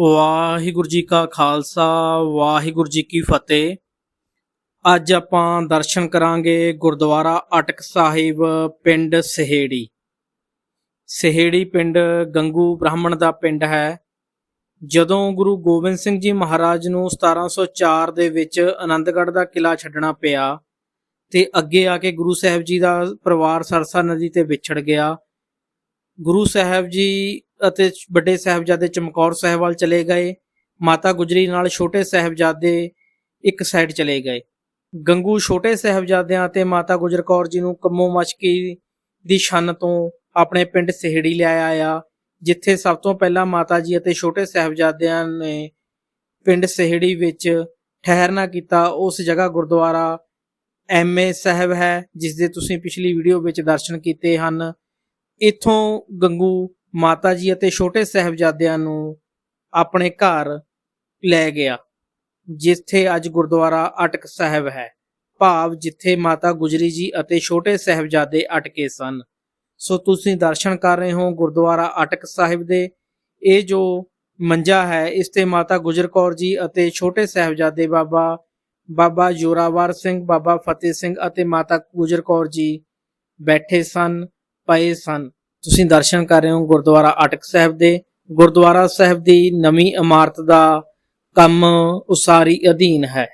ਵਾਹਿਗੁਰੂ ਜੀ ਕਾ ਖਾਲਸਾ, ਵਾਹਿਗੁਰੂ ਜੀ ਕੀ ਫਤਿਹ। ਅੱਜ ਆਪਾਂ ਦਰਸ਼ਨ ਕਰਾਂਗੇ ਗੁਰਦੁਆਰਾ ਅਟਕ ਸਾਹਿਬ ਪਿੰਡ ਸਹੇੜੀ। ਸਹੇੜੀ ਪਿੰਡ ਗੰਗੂ ਬ੍ਰਾਹਮਣ ਦਾ ਪਿੰਡ ਹੈ। ਜਦੋਂ ਗੁਰੂ ਗੋਬਿੰਦ ਸਿੰਘ ਜੀ ਮਹਾਰਾਜ ਨੂੰ 1704 ਦੇ ਵਿੱਚ ਆਨੰਦਗੜ੍ਹ ਦਾ ਕਿਲਾ ਛੱਡਣਾ ਪਿਆ ਤੇ ਅੱਗੇ ਆ ਕੇ ਗੁਰੂ ਸਾਹਿਬ ਜੀ ਦਾ ਪਰਿਵਾਰ ਸਰਸਾ ਨਦੀ ਤੇ ਵਿਛੜ ਗਿਆ, ਗੁਰੂ ਸਾਹਿਬ ਜੀ ਅਤੇ ਵੱਡੇ ਸਾਹਿਬਜ਼ਾਦੇ ਚਮਕੌਰ ਸਾਹਿਬ ਵੱਲ ਚਲੇ ਗਏ। ਮਾਤਾ ਗੁਜਰੀ ਨਾਲ ਛੋਟੇ ਸਾਹਿਬਜ਼ਾਦੇ ਇੱਕ ਸਾਈਡ ਚਲੇ ਗਏ। ਗੰਗੂ ਛੋਟੇ ਸਾਹਿਬਜ਼ਾਦਿਆਂ ਤੇ ਮਾਤਾ ਗੁਜਰ ਕੌਰ ਜੀ ਨੂੰ ਕੰਮੋ ਮਸ਼ਕੀ ਦੀ ਛੰਨ ਤੋਂ ਆਪਣੇ ਪਿੰਡ ਸਿਹੜੀ ਲਿਆਇਆ ਆ ਜਿੱਥੇ ਸਭ ਤੋਂ ਪਹਿਲਾਂ ਮਾਤਾ ਜੀ ਅਤੇ ਛੋਟੇ ਸਾਹਿਬਜ਼ਾਦਿਆਂ ਨੇ ਪਿੰਡ ਸਿਹੜੀ ਵਿੱਚ ਠਹਿਰਨਾ ਕੀਤਾ। ਉਸ ਜਗ੍ਹਾ ਗੁਰਦੁਆਰਾ ਐਮਏ ਸਾਹਿਬ ਹੈ, ਜਿਸ ਦੇ ਤੁਸੀਂ ਪਿਛਲੀ ਵੀਡੀਓ ਵਿੱਚ ਦਰਸ਼ਨ ਕੀਤੇ ਹਨ। ਇੱਥੋਂ ਗੰਗੂ ਮਾਤਾ ਜੀ ਅਤੇ ਛੋਟੇ ਸਾਹਿਬਜ਼ਾਦਿਆਂ ਨੂੰ ਆਪਣੇ ਘਰ ਲੈ ਗਿਆ, ਜਿੱਥੇ ਅੱਜ ਗੁਰਦੁਆਰਾ ਅਟਕ ਸਾਹਿਬ ਹੈ। ਭਾਵ ਜਿੱਥੇ ਮਾਤਾ ਗੁਜਰੀ ਜੀ ਅਤੇ ਛੋਟੇ ਸਾਹਿਬਜ਼ਾਦੇ ਅਟਕੇ ਸਨ। ਸੋ ਤੁਸੀਂ ਦਰਸ਼ਨ ਕਰ ਰਹੇ ਹੋ ਗੁਰਦੁਆਰਾ ਅਟਕ ਸਾਹਿਬ ਦੇ। ਇਹ ਜੋ ਮੰਜਾ ਹੈ, ਇਸ ਤੇ ਮਾਤਾ ਗੁਜਰ ਕੌਰ ਜੀ ਅਤੇ ਛੋਟੇ ਸਾਹਿਬਜ਼ਾਦੇ ਬਾਬਾ ਬਾਬਾ ਜੋਰਾਵਰ ਸਿੰਘ, ਬਾਬਾ ਫਤਿਹ ਸਿੰਘ ਅਤੇ ਮਾਤਾ ਗੁਜਰ ਕੌਰ ਜੀ ਬੈਠੇ ਸਨ, ਪਏ ਸਨ। ਤੁਸੀਂ ਦਰਸ਼ਨ ਕਰ ਰਹੇ ਹੋ ਗੁਰਦੁਆਰਾ ਅਟਕ ਸਾਹਿਬ ਦੇ। ਗੁਰਦੁਆਰਾ ਸਾਹਿਬ ਦੀ ਨਵੀਂ ਇਮਾਰਤ ਦਾ ਕੰਮ ਉਸਾਰੀ ਅਧੀਨ ਹੈ।